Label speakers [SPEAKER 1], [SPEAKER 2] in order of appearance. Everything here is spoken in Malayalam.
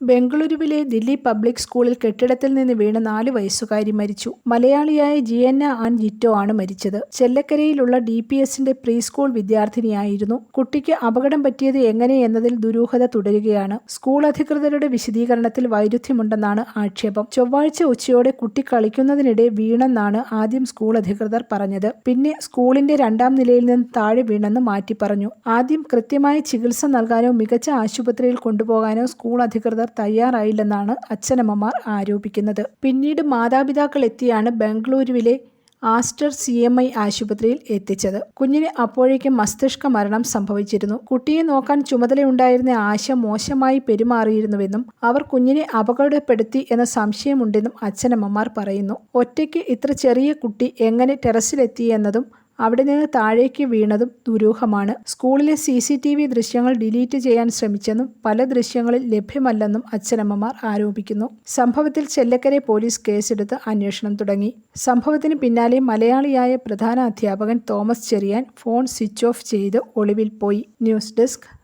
[SPEAKER 1] ബംഗളൂരുവിലെ ദില്ലി പബ്ലിക് സ്കൂളിൽ കെട്ടിടത്തിൽ നിന്ന് വീണ് നാല് വയസ്സുകാരി മരിച്ചു. മലയാളിയായ ജിയന്ന ആൻ ജിറ്റോ ആണ് മരിച്ചത്. ചെല്ലക്കരയിലുള്ള ഡി പി എസിന്റെ പ്രീ സ്കൂൾ വിദ്യാർത്ഥിനിയായിരുന്നു. കുട്ടിക്ക് അപകടം പറ്റിയത് എങ്ങനെയെന്നതിൽ ദുരൂഹത തുടരുകയാണ്. സ്കൂൾ അധികൃതരുടെ വിശദീകരണത്തിൽ വൈരുദ്ധ്യമുണ്ടെന്നാണ് ആക്ഷേപം. ചൊവ്വാഴ്ച ഉച്ചയോടെ കുട്ടി കളിക്കുന്നതിനിടെ വീണെന്നാണ് ആദ്യം സ്കൂൾ അധികൃതർ പറഞ്ഞത്. പിന്നെ സ്കൂളിന്റെ രണ്ടാം നിലയിൽ നിന്ന് താഴെ വീണെന്ന് മാറ്റി പറഞ്ഞു. ആദ്യം കൃത്യമായ ചികിത്സ നൽകാനോ മികച്ച ആശുപത്രിയിൽ കൊണ്ടുപോകാനോ സ്കൂൾ അധികൃതർ തയ്യാറായില്ലെന്നാണ് അച്ഛനമ്മമാർ ആരോപിക്കുന്നത്. പിന്നീട് മാതാപിതാക്കൾ എത്തിയാണ് ബംഗളൂരുവിലെ ആസ്റ്റർ സി എം ഐ ആശുപത്രിയിൽ എത്തിച്ചത്. കുഞ്ഞിന് അപ്പോഴേക്കും മസ്തിഷ്ക മരണം സംഭവിച്ചിരുന്നു. കുട്ടിയെ നോക്കാൻ ചുമതലയുണ്ടായിരുന്ന ആശ മോശമായി പെരുമാറിയിരുന്നുവെന്നും അവർ കുഞ്ഞിനെ അപകടപ്പെടുത്തി എന്ന സംശയമുണ്ടെന്നും അച്ഛനമ്മമാർ പറയുന്നു. ഒറ്റയ്ക്ക് ഇത്ര ചെറിയ കുട്ടി എങ്ങനെ ടെറസിലെത്തി എന്നതും അവിടെ നിന്ന് താഴേക്ക് വീണതും ദുരൂഹമാണ്. സ്കൂളിലെ സി സി ടി വി ദൃശ്യങ്ങൾ ഡിലീറ്റ് ചെയ്യാൻ ശ്രമിച്ചെന്നും പല ദൃശ്യങ്ങളിൽ ലഭ്യമല്ലെന്നും അച്ഛനമ്മമാർ ആരോപിക്കുന്നു. സംഭവത്തിൽ ചെല്ലക്കരെ പോലീസ് കേസെടുത്ത് അന്വേഷണം തുടങ്ങി. സംഭവത്തിന് പിന്നാലെ മലയാളിയായ പ്രധാന അധ്യാപകൻ Thomas Cherian phone switch off ചെയ്ത് ഒളിവിൽ പോയി. News desk